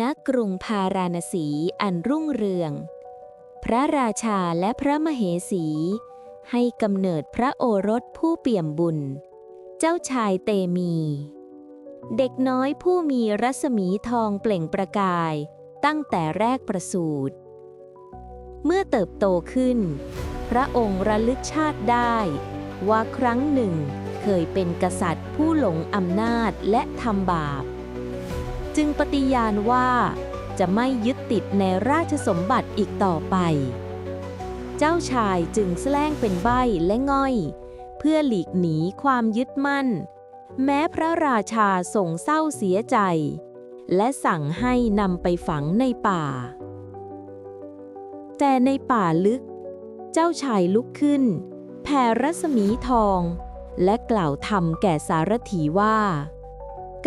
ณกรุงพาราณสีอันรุ่งเรือง พระราชาและพระมเหสี ให้กำเนิดพระโอรสผู้เปี่ยมบุญ เจ้าชายเตมี เด็กน้อยผู้มีรัศมีทองเปล่งประกาย ตั้งแต่แรกประสูติ เมื่อเติบโตขึ้น พระองค์ระลึกชาติได้ว่าครั้งหนึ่งเคยเป็นกษัตริย์ผู้หลงอำนาจและทำบาป จึงปฏิญาณว่าจะไม่ยึดติดในราชสมบัติอีกต่อไป เจ้าชายจึงแสลงเป็นใบและง่อย เพื่อหลีกหนีความยึดมั่น แม้พระราชาทรงเศร้าเสียใจ และสั่งให้นำไปฝังในป่า แต่ในป่าลึก เจ้าชายลุกขึ้น แผ่รัศมีทอง และกล่าวธรรมแก่สารถีว่า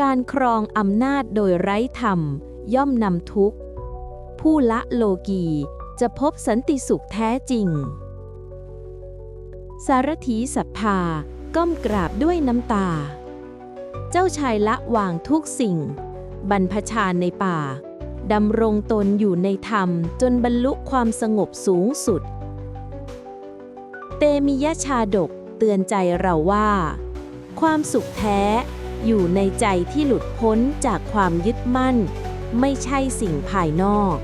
การครองอำนาจโดยไร้ธรรม ย่อมนำทุกข์ ผู้ละโลกีจะพบสันติสุขแท้จริง สารถีศรัทธาก้มกราบด้วยน้ำตา เจ้าชายละวางทุกสิ่ง บรรพชาในป่าดำรงตนอยู่ในธรรมจนบรรลุความสงบสูงสุด เตมิยชาดกเตือนใจเราว่า ความสุขแท้ อยู่ในใจที่หลุดพ้นจากความยึดมั่น ไม่ใช่สิ่งภายนอก